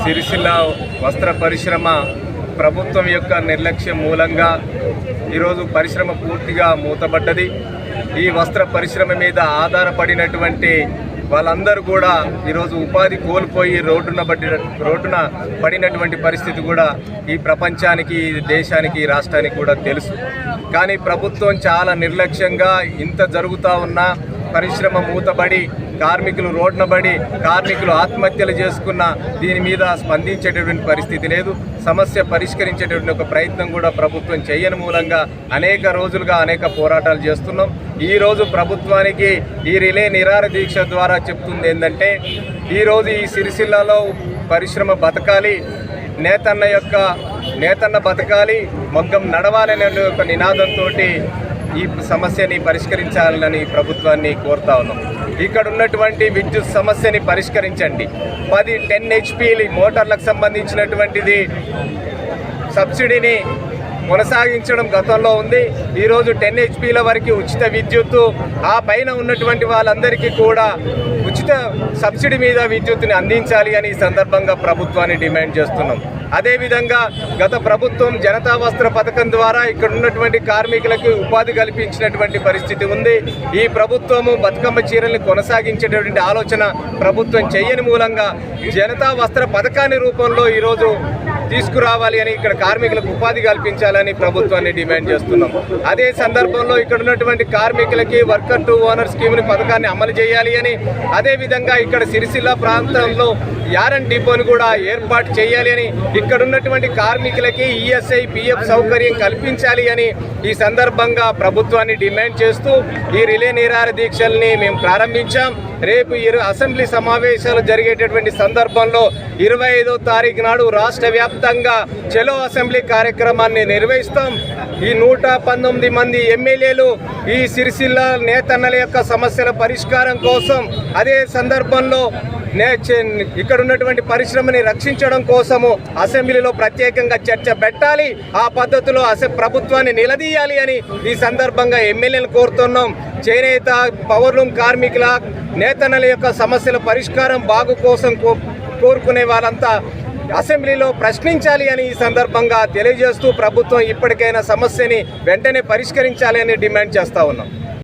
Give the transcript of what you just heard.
సిరిసిల్ల వస్త్ర పరిశ్రమ ప్రభుత్వం యొక్క నిర్లక్ష్యం మూలంగా ఈరోజు పరిశ్రమ పూర్తిగా మూతబడ్డది ఈ వస్త్ర పరిశ్రమ మీద ఆధారపడినటువంటి వాళ్ళందరూ కూడా ఈరోజు ఉపాధి కోల్పోయి రోడ్డున పడిన రోడ్డున పడినటువంటి పరిస్థితి కూడా ఈ ప్రపంచానికి ఈ దేశానికి ఈ రాష్ట్రానికి కూడా తెలుసు. కానీ ప్రభుత్వం చాలా నిర్లక్ష్యంగా ఇంత జరుగుతూ ఉన్నా పరిశ్రమ మూతబడి కార్మికులు రోడ్న పడి కార్మికులు ఆత్మహత్యలు చేసుకున్న దీని మీద స్పందించేటటువంటి పరిస్థితి లేదు. సమస్య పరిష్కరించేటటువంటి ఒక ప్రయత్నం కూడా ప్రభుత్వం చేయని మూలంగా అనేక రోజులుగా అనేక పోరాటాలు చేస్తున్నాం. ఈరోజు ప్రభుత్వానికి ఈ రిలే నిరార దీక్ష ద్వారా చెప్తుంది ఏంటంటే ఈరోజు ఈ సిరిసిల్లలో పరిశ్రమ బతకాలి నేతన్న యొక్క నేతన్న బతకాలి మొగ్గం నడవాలనే ఒక నినాదంతో ఈ సమస్యని పరిష్కరించాలని ప్రభుత్వాన్ని కోరుతా ఉన్నాం. ఇక్కడ ఉన్నటువంటి విద్యుత్ సమస్యని పరిష్కరించండి. పది టెన్ హెచ్పీలు మోటార్లకు సంబంధించినటువంటిది సబ్సిడీని కొనసాగించడం గతంలో ఉంది. ఈరోజు టెన్ హెచ్పీల వరకు ఉచిత విద్యుత్తు ఆ పైన ఉన్నటువంటి వాళ్ళందరికీ కూడా ఉచిత సబ్సిడీ మీద విద్యుత్తుని అందించాలి అని ఈ సందర్భంగా ప్రభుత్వాన్ని డిమాండ్ చేస్తున్నాం. అదేవిధంగా గత ప్రభుత్వం జనతా వస్త్ర పథకం ద్వారా ఇక్కడ ఉన్నటువంటి కార్మికులకు ఉపాధి కల్పించినటువంటి పరిస్థితి ఉంది. ఈ ప్రభుత్వము బతుకమ్మ చీరల్ని కొనసాగించేటటువంటి ఆలోచన ప్రభుత్వం చేయని మూలంగా జనతా వస్త్ర పథకాన్ని రూపంలో ఈరోజు తీసుకురావాలి అని ఇక్కడ కార్మికులకు ఉపాధి కల్పించాలని ప్రభుత్వాన్ని డిమాండ్ చేస్తున్నాం. అదే సందర్భంలో ఇక్కడ ఉన్నటువంటి కార్మికులకి వర్కర్ టు ఓనర్ స్కీమ్ని పథకాన్ని అమలు చేయాలి అని అదేవిధంగా ఇక్కడ సిరిసిల్ల ప్రాంతంలో యారన్ డిపోని కూడా ఏర్పాటు చేయాలి అని ఇక్కడ ఉన్నటువంటి కార్మికులకి ఈఎస్ఐ పిఎఫ్ సౌకర్యం కల్పించాలి అని ఈ సందర్భంగా ప్రభుత్వాన్ని డిమాండ్ చేస్తూ ఈ రిలే నిరార దీక్షల్ని మేము ప్రారంభించాం. రేపు ఇరు అసెంబ్లీ సమావేశాలు జరిగేటటువంటి సందర్భంలో ఇరవై ఐదో తారీఖు నాడు రాష్ట్ర వ్యాప్తంగా చెలో అసెంబ్లీ కార్యక్రమాన్ని నిర్వహిస్తాం. ఈ నూట పంతొమ్మిది మంది ఎమ్మెల్యేలు ఈ సిరిసిల్ల నేతన్నల యొక్క సమస్యల పరిష్కారం కోసం అదే సందర్భంలో నే ఇక్కడ ఉన్నటువంటి పరిశ్రమని రక్షించడం కోసము అసెంబ్లీలో ప్రత్యేకంగా చర్చ పెట్టాలి. ఆ పద్ధతిలో అసె ప్రభుత్వాన్ని నిలదీయాలి అని ఈ సందర్భంగా ఎమ్మెల్యేలు కోరుతున్నాం. చేనేత పవర్లూమ్ కార్మికుల నేతన్నల యొక్క సమస్యల పరిష్కారం బాగు కోసం కో- కోరుకునే వాళ్ళంతా అసెంబ్లీలో ప్రశ్నించాలి అని ఈ సందర్భంగా తెలియజేస్తూ ప్రభుత్వం ఇప్పటికైనా సమస్యని వెంటనే పరిష్కరించాలి అని డిమాండ్ చేస్తా ఉన్నాం.